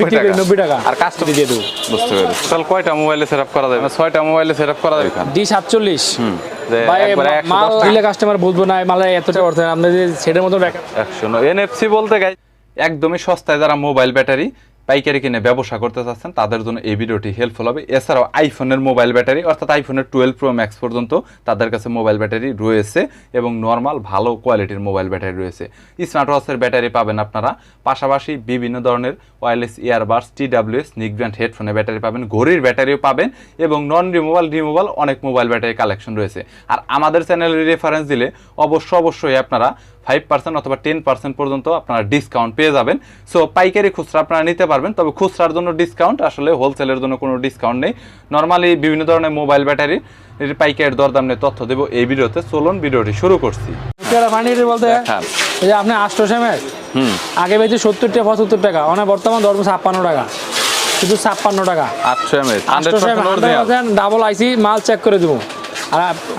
বিক্রি করি টাকা। আর কাস্টমার দিয়ে দেবো। বুঝতে পেরেছি। টোটাল কয়টা মোবাইলে সেটআপ করা যাবে? ছয়টা মোবাইলে সেটআপ করা যাবে ডি মাল দিলে কাস্টমার বুঝব না মালে এতটা আপনি সেটার মতো এনএফসি বলতে গাই একদমই সস্তায় যারা মোবাইল ব্যাটারি পাইকারি কিনে ব্যবসা করতে চাচ্ছেন, তাদের জন্য এই ভিডিওটি হেল্পফুল হবে। এছাড়াও আইফোনের মোবাইল ব্যাটারি অর্থাৎ আইফোনের টুয়েলভ প্রো ম্যাক্স পর্যন্ত তাদের কাছে মোবাইল ব্যাটারি রয়েছে এবং নর্মাল ভালো কোয়ালিটির মোবাইল ব্যাটারি রয়েছে। স্মার্ট ওয়াচের ব্যাটারি পাবেন আপনারা। পাশাপাশি বিভিন্ন ধরনের ওয়্যারলেস ইয়ারবাডস টিডাব্লিউএস নিক ব্র্যান্ড হেডফোনের ব্যাটারি পাবেন, ঘড়ির ব্যাটারিও পাবেন এবং নন রিমুভাল রিমুভাল অনেক মোবাইল ব্যাটারি কালেকশন রয়েছে। আর আমাদের চ্যানেলের রেফারেন্স দিলে অবশ্য অবশ্যই আপনারা ফাইভ পার্সেন্ট অথবা টেন পার্সেন্ট পর্যন্ত আপনারা ডিসকাউন্ট পেয়ে যাবেন। সো পাইকারি খুচরা আপনারা নিতে পারবেন তবে খুচরার জন্য ডিসকাউন্ট আসলে হোলসেলের জন্য কোনো ডিসকাউন্ট নেই। নর্মালি বিভিন্ন ধরনের মোবাইল ব্যাটারি এর পাইকারের দরদাম নিয়ে তথ্য দেবো এই ভিডিওতে। চলুন ভিডিওটি শুরু করছি। বলতে? হ্যাঁ এই যে আপনি আষ্ট সেমের হুম। আগে বেঁচে সত্তর টাকা পঁচাত্তর টাকা। অনেক বর্তমান ধরবো ছাপ্পান্ন টাকা। শুধু ছাপ্পান্ন টাকা। আটশো ডাবল আইসি মাল চেক করে দেবো।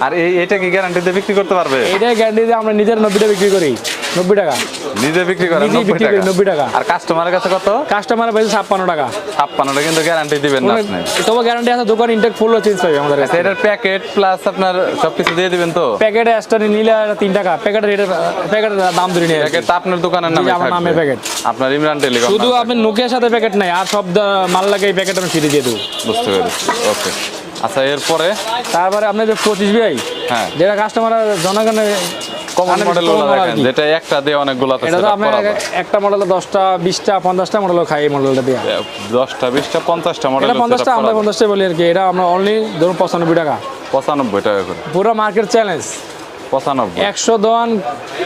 আর এটা কি গ্যারান্টিতে বিক্রি করতে পারবে? এইটাই গ্যারান্টি দিয়ে আমরা নিজের নব্বইটা বিক্রি করি। নব্বই টাকা। নিজে বিক্রি করেন নব্বই টাকা? নব্বই টাকা। আর কাস্টমারের কাছে কত? কাস্টমার বেঁচে ছাপ্পান্ন টাকা। ছাপ্পান্নটা কিন্তু গ্যারান্টি দিবেন না আপনি। তবে গ্যারান্টি আছে দোকান ইনটেক ফুল চেঞ্জ পাবে আমাদের আচ্ছা এটার প্যাকেট প্লাস আপনার সবকিছু দিয়ে দিবেন তো? প্যাকেটে এক্সট্রা নিলে তিন টাকা। প্যাকেটের রেটের প্যাকেটের দাম ধরে নিয়ে প্যাকেট আপনার দোকানের নামে আমার নামে প্যাকেট। আপনার ইমরান টেলিকম শুধু আপনি নোকিয়ার সাথে প্যাকেট নাই আর সব মাল লাগে এই প্যাকেট আমি ফিরে দিয়ে দেবো। বুঝতে পেরেছি। ওকে আচ্ছা এরপরে? তারপরে আপনি যে পঁচিশ বিআই হ্যাঁ। যেটা কাস্টমার জনগণের কমন মডেল যেটা একটা দিয়ে অনেকগুলো এটা তো আপনার একটা মডেল দশটা বিশটা পঞ্চাশটা মডেল খাই এই মডেলটা দিয়ে। দশটা বিশটা পঞ্চাশটা মডেল এটা পঞ্চাশটা আমরা পঞ্চাশটা বলি আর কি এটা আমরা অনলি ধরুন পঁচানব্বই টাকা। পঁচানব্বই টাকা করে। পুরো মার্কেট চ্যালেঞ্জ পঁচানব্বই। একশো দোকান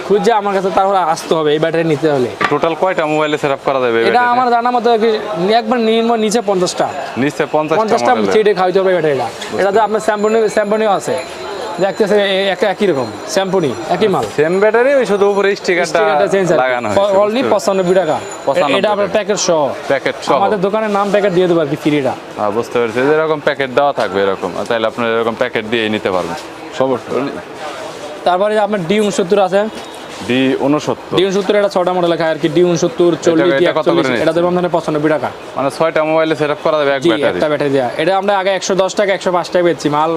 খুঁজে আমার কাছে তারপরে আসতে হবে এই ব্যাটারি নিতে হলে। টোটাল কয়টা মোবাইলে সেট করা যাবে এটা আমার জানা মতো একবার নিম্ন নিচে পঞ্চাশটা। নিচে পঞ্চাশটা পঞ্চাশটা হবে ব্যাটারিটা। এটাতে আপনার স্যাম্পনি স্যাম্পনিও আছে। দেখতেছে একটা একই রকম স্যাম্পনি একই মাল। সেম ব্যাটারি ওই শুধু উপরে স্টিকারটা লাগানো অনলি পঁচানব্বই টাকা। 95 এটা আপনার প্যাকেট সহ। প্যাকেট সহ। আমাদের দোকানের নাম প্যাকেট দিয়ে দেবো আর কি ফ্রিটা হ্যাঁ বুঝতে পেরেছি। এরকম প্যাকেট দেওয়া থাকবে এরকম। তাহলে আপনার এরকম প্যাকেট দিয়ে নিতে পারবেন। সমস্যা নেই। তারপরে আপনার ডি উনসত্তর আছে? ডি উনসত্তর। ডি উনসত্তর এটা ছটা মডেল খায় আর কি ডি উনসত্তর চল্লিশ এটা কত করে একচল্লিশ নিচ্ছে? এটা দেবো আমাদের পঁচানব্বই টাকা। মানে ছয়টা মোবাইলে সেট করা যাবে একটা ব্যাটারি দেওয়া এটা আমরা আগে একশো দশ টাকা একশো পাঁচ টাকা বেচছি। মাল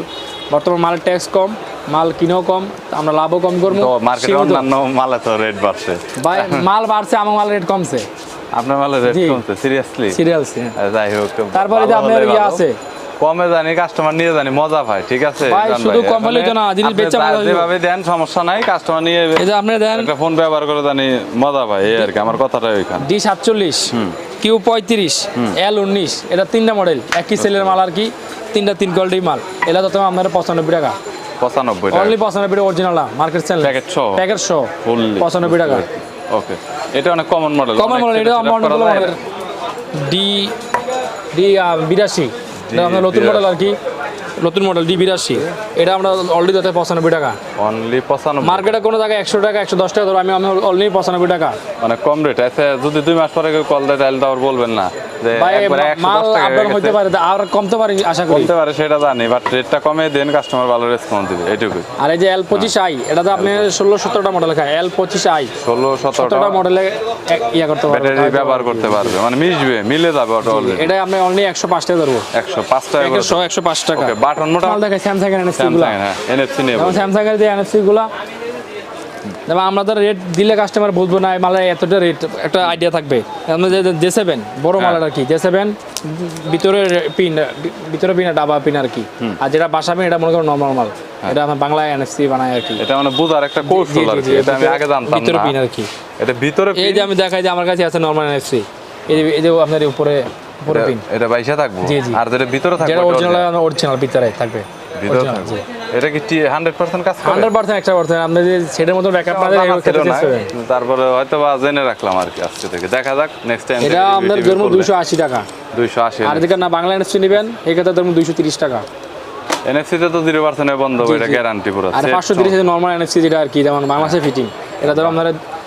বর্তমান মালের ট্যাক্স কম মাল কিনেও কম আমরা লাভও কম করব মার্কেটে অন্যান্য মালে তো রেট বাড়ছে। ভাই মাল বাড়ছে আমার মাল রেট কমছে। আপনার মালে রেট কমছে সিরিয়াসলি সিরিয়ালস যাই হোক তারপরে যে আপনার ইয়ে আছে কমে জানি কাস্টমার নিয়ে জানি মজা পায় ঠিক আছে? ভাই, শুধু কম হলেই তো না, জিনিস বেচা মজা। যেভাবে দেন সমস্যা নাই কাস্টমার নিয়ে এই যে আপনি দেন একটা ফোন ব্যবহার করে জানি মজা পায় এই আর কি আমার কথাটা ওইখানে। ডি সাতচল্লিশ কিউ পঁয়ত্রিশ এল উনিশ এটা তিনটা মডেল একই সেলের মাল আর কি তিনটা তিন কোয়ালিটির মাল এটা তো তোমার আপনার পঁচানব্বই টাকা। পঁচানব্বই টাকা। অনলি পঁচানব্বই টাকা অরিজিনাল মার্কেট চ্যানেল Packet সহ? Packet Fully। পঁচানব্বই টাকা। ওকে এটা অনেক কমন মডেল কমন মডেল এটা আমার মডেল ডি ডি বিরাশি। এটা আপনার নতুন মডেল আর কি। নতুন মডেল ডি বিরাশি এটা আমরা অলরেডি দিতে পঁচানব্বই টাকা। অনলি পঁচানব্বই। মার্কেটে কোনো জায়গায় একশো টাকা একশো দশ টাকা ধরো আমি আমি অলরেডি পঁচানব্বই টাকা। মানে কম রেট আছে যদি দুই মাস পরে কল দেয় তাহলে তো আর বলবেন না। মাল দশ টাকা আপডাউন হইতে গেছে। পারে আর কমতে পারে আশা করি। বলতে পারে সেটা জানি বাট রেটটা কমে দেন কাস্টমার ভালো রেসপন্স দিবে এইটুকুই। আর এই যে এল পঁচিশ আই এটাতে আপনি ষোলো সতেরোটা মডেল খায়। এল পঁচিশ আই ষোলো সতেরোটা। সতেরোটা মডেলে ইয়ে করতে পারবে। ব্যাটারি ব্যবহার করতে পারবে মানে মিশবে মিলে যাবে অলরেডি এটা আপনি অনলি একশো পাঁচ টাকা ধরবো। একশো পাঁচ টাকা একশো একশো পাঁচ টাকা। বাটন মোটা মাল স্যামসাং এর এনএফসি গুলা। স্যামসাং এনএফসি নিয়ে স্যামসাং এর যে এনএফসি গুলা যেমন আমরা তো রেট দিলে কাস্টমার বুঝব না এই মালের এতটা রেট একটা আইডিয়া থাকবে। যে জে সেভেন বড়। মালের আর কি জে সেভেন ভিতরে পিন ভিতরে পিন ডাবা পিন আর কি। আর যেটা বাসা পিন এটা মনে করো নর্মাল মাল। হ্যাঁ। এটা আমার বাংলায় এনএফসি বানায় আর কি। এটা মানে বোঝার একটা কৌশল আর কি এটা আমি আগে জানতাম ভিতরে পিন আর কি। এটা ভিতরে এই যে আমি দেখাই যে আমার কাছে আছে নর্মাল এনএফসি এই যে এই যে আপনার উপরে উপরে পিন এটা- বাইশে থাকব। আর যেটা ভিতরে থাকবে যেটা অরিজিনাল অরিজিনাল ভিতরে থাকবে। ভিতরে থাকবে। এটা কি হান্ড্রেড পার্সেন্ট কাজ করে? হান্ড্রেড পার্সেন্ট একটা পার্সেন্ট আপনি যে সেটার মতো ব্যাকআপ পাবেন ক্ষেত্রে তারপরে হয়তো বা জেনে রাখলাম আর কি আজকে থেকে। দেখা যাক নেক্সট টাইম এটা ধরুন দুইশো আশি টাকা। দুইশো আশি আর যদি না বাংলা এনএফসি নেবেন এই ক্ষেত্রে ধরুন দুইশো তিরিশ টাকা। এনএফসি তে তো জিরো পার্সেন্ট বন্ধ এটা গ্যারান্টি পুরো। আর set পাঁচশো সহ। তিরিশ নর্মাল এনএফসি যেটা আর কি যেমন বাংলাদেশে ফিটিং এটা ধরো আপনার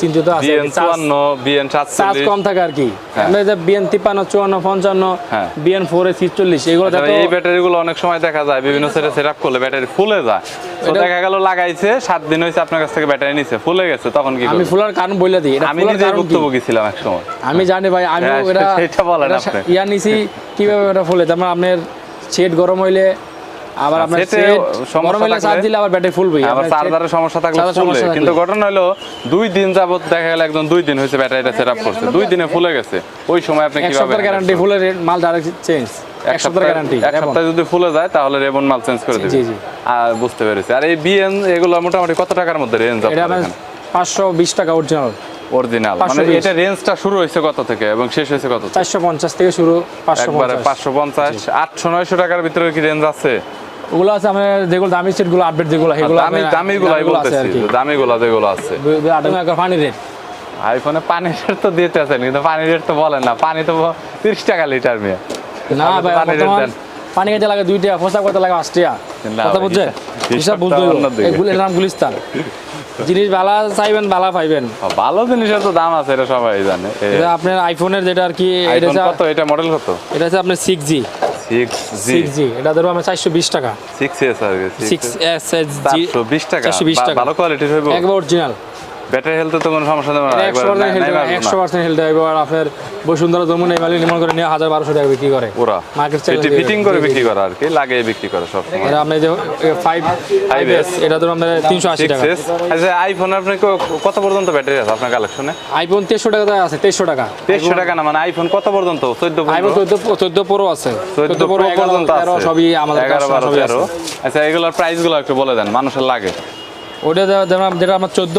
চিন্তিত আছে চুয়ান্ন বিএন চার্জ কম থাকে আর কি আমরা যে বিএন তিপ্পান্ন চুয়ান্ন পঞ্চান্ন হ্যাঁ। বিএন ফোর এ ছিচল্লিশ এগুলো আচ্ছা, এই ব্যাটারি গুলো অনেক সময় দেখা যায় বিভিন্ন সেটে সেট আপ করলে ব্যাটারি ফুলে যায় তো দেখা গেল লাগাইছে সাত দিন হয়েছে আপনার কাছ থেকে ব্যাটারি নিছে ফুলে গেছে তখন কি আমি? ফুলার কারণ বলে দিই আমি নিজে কারণ কি? ভুক্তভোগী ছিলাম এক সময় আমি জানি ভাই আমি হ্যাঁ, এটা সেটা বলেন আপনি। ইয়া নিছি কীভাবে এটা ফুলে তার আপনার শেড গরম হইলে আবার আপনার সমস্যা চার্জ দিলে আবার ব্যাটারি ফুলবে আবার চার্জারের সমস্যা থাকলে ফুলে থাকলে। কিন্তু ঘটনা হলো দুই দিন যাবত দেখা গেল একদম দুই দিন হয়েছে ব্যাটারিটা সেট আপ করছে। দুই দিনে ফুলে গেছে। ওই সময় আপনি এক কীভাবে গ্যারান্টি ফুলের মাল ডাইরেক্ট চেঞ্জ এক সপ্তাহের গ্যারান্টি এক সপ্তাহে যদি ফুলে যায় তাহলে রেবন মাল চেঞ্জ করে দিবে। জি, জি। আর বুঝতে পেরেছি। আর এই বিএন এগুলো মোটামুটি কত টাকার মধ্যে রেঞ্জ বিশ টাকা অরিজিনাল অরিজিনাল মানে এটা রেঞ্জটা শুরু হয়েছে কত থেকে এবং শেষ হয়েছে কত থেকে? চারশো পঞ্চাশ থেকে শুরু পাঁচশো একবারে পঞ্চাশ। পাঁচশো পঞ্চাশ। আটশো নয়শো টাকার ভিতরে কি রেঞ্জ আছে? ওগুলো আছে আমার যেগুলো দামি সেটগুলো আপডেট যেগুলো সেগুলো দামি বলতেছি দামি গুলা যেগুলো আছে। পানি রেট আইফোনে পানির রেট তো দিতে আছেন কিন্তু পানির রেট তো বলেন না। পানি তো তিরিশ টাকা লিটার মেয়ে। না ভাই rate বর্তমান দেন। পানি খেতে লাগে দুই টাকা পোশাক করতে লাগে পাঁচ টাকা কথা বুঝছেন? হিসাব- বুঝতে এগুলো নাম গুলিস্তান। জিনিস ভালো চাইবেন ভালো পাইবেন। ভালো জিনিসের তো দাম আছে এটা সবাই জানে। এটা আপনার আইফোনের যেটা আর কি এটা কত? এটা মডেল কত? এটা হচ্ছে আপনার সিক্স জি সিক্স জি জি এটা ধরো আমার চারশো বিশ টাকা। সিক্স এস আর সিক্স এস এস জি চারশো বিশ টাকা চারশো বিশ বা- টাকা। ভালো কোয়ালিটির হবে একবার অরিজিনাল ব্যাটারি হেলথে তো কোনো সমস্যা নেই একশো পার্সেন্ট হেলতে একশো হবে আর আপনার বসুন্ধরা এই নির্মাণ করে নিয়ে হাজার বারোশো টাকা বিক্রি করে। মার্কেট এটি ফিটিং করে বিক্রি করা আর কি লাগিয়ে বিক্রি করে সব সময় এটা আপনি যে এটা টাকা। আচ্ছা আইফোন আপনি কত পর্যন্ত ব্যাটারি আছে আপনার কালেকশনে আইফোন তেইশশো টাকা আছে টাকা। টাকা না মানে আইফোন কত পর্যন্ত? আইফোন প্রো আছে। চোদ্দ প্রো প্রো পর্যন্ত আছে। সবই আমাদের এগারো কাছে বারো সবই আছে। আচ্ছা এগুলোর প্রাইসগুলো একটু বলে দেন মানুষের লাগে। ওটা যেটা আমার চোদ্দ।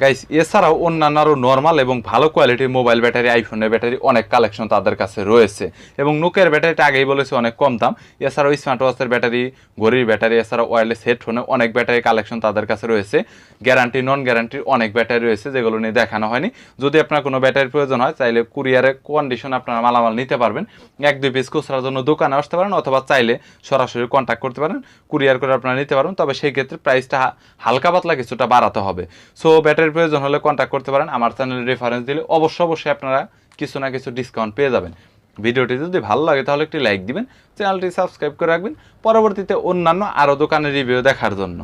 গাইস এছাড়াও অন্যান্য আরও নর্মাল এবং ভালো কোয়ালিটির মোবাইল ব্যাটারি আইফোনের ব্যাটারি অনেক কালেকশন তাদের কাছে রয়েছে। এবং নোকের ব্যাটারিটা আগেই বলেছি, অনেক কম দাম। এছাড়াও স্মার্ট ওয়াচের ব্যাটারি ঘড়ির ব্যাটারি এছাড়াও ওয়ারলেস হেডফোনে অনেক ব্যাটারি কালেকশন তাদের কাছে রয়েছে। গ্যারান্টি নন গ্যারান্টির অনেক ব্যাটারি রয়েছে, যেগুলো নিয়ে দেখানো হয়নি। যদি আপনার কোনো ব্যাটারির প্রয়োজন হয়, চাইলে কুরিয়ারের কন্ডিশন আপনারা মালামাল নিতে পারবেন। এক, দুই পিস খুচরার জন্য দোকানে আসতে পারেন, অথবা চাইলে সরাসরি কন্ট্যাক্ট করতে পারেন। কুরিয়ার করে আপনারা নিতে পারবেন, তবে সেই ক্ষেত্রে প্রাইসটা হালকা পাতলা, কিছুটা বাড়াতে হবে। সো ব্যাটারির প্রয়োজন হলে কন্ট্যাক্ট করতে পারেন। আমার চ্যানেলের রেফারেন্স দিলে অবশ্য অবশ্যই আপনারা কিছু না কিছু ডিসকাউন্ট পেয়ে যাবেন। ভিডিওটি যদি ভালো লাগে তাহলে একটি লাইক দিবেন, চ্যানেলটি সাবস্ক্রাইব করে রাখবেন। পরবর্তীতে অন্যান্য আরও দোকানের রিভিউ দেখার জন্য।